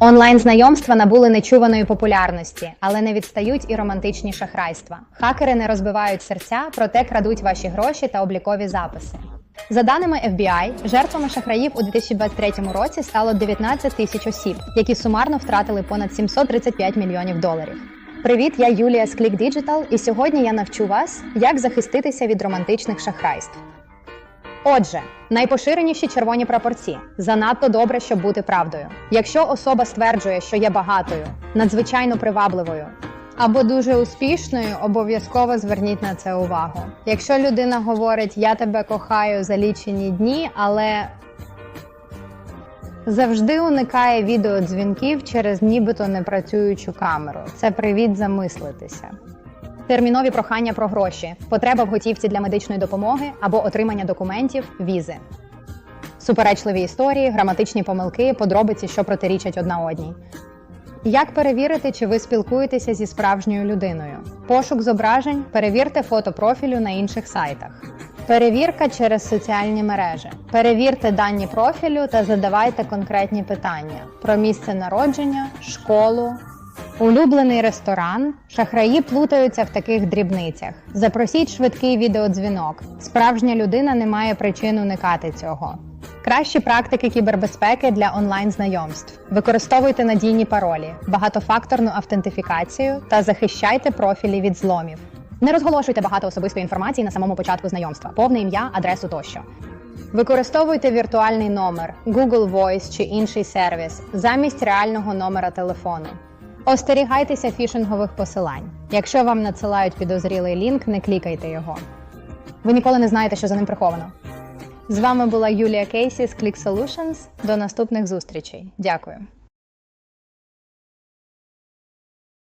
Онлайн-знайомства набули нечуваної популярності, але не відстають і романтичні шахрайства. Хакери не розбивають серця, проте крадуть ваші гроші та облікові записи. За даними FBI, жертвами шахраїв у 2023 році стало 19 тисяч осіб, які сумарно втратили понад 735 мільйонів доларів. Привіт, я Юлія з Click Digital, і сьогодні я навчу вас, як захиститися від романтичних шахрайств. Отже, найпоширеніші червоні прапорці занадто добре, щоб бути правдою. Якщо особа стверджує, що є багатою, надзвичайно привабливою або дуже успішною, обов'язково зверніть на це увагу. Якщо людина говорить Я тебе кохаю за лічені дні, але завжди уникає відеодзвінків через нібито непрацюючу камеру. Це привід замислитися. Термінові прохання про гроші, потреба в готівці для медичної допомоги або отримання документів, візи. Суперечливі історії, граматичні помилки, подробиці, що протирічать одна одній. Як перевірити, чи ви спілкуєтеся зі справжньою людиною? Пошук зображень, перевірте фото профілю на інших сайтах. Перевірка через соціальні мережі. Перевірте дані профілю та задавайте конкретні питання про місце народження, школу, Улюблений ресторан. Шахраї плутаються в таких дрібницях. Запросіть швидкий відеодзвінок. Справжня людина не має причин уникати цього. Кращі практики кібербезпеки для онлайн-знайомств. Використовуйте надійні паролі, багатофакторну автентифікацію та захищайте профілі від зломів. Не розголошуйте багато особистої інформації на самому початку знайомства, повне ім'я, адресу тощо. Використовуйте віртуальний номер, Google Voice чи інший сервіс замість реального номера телефону. Остерігайтеся фішингових посилань. Якщо вам надсилають підозрілий лінк, не клікайте його. Ви ніколи не знаєте, що за ним приховано. З вами була Юлія Кейсі з Click Solutions. До наступних зустрічей. Дякую.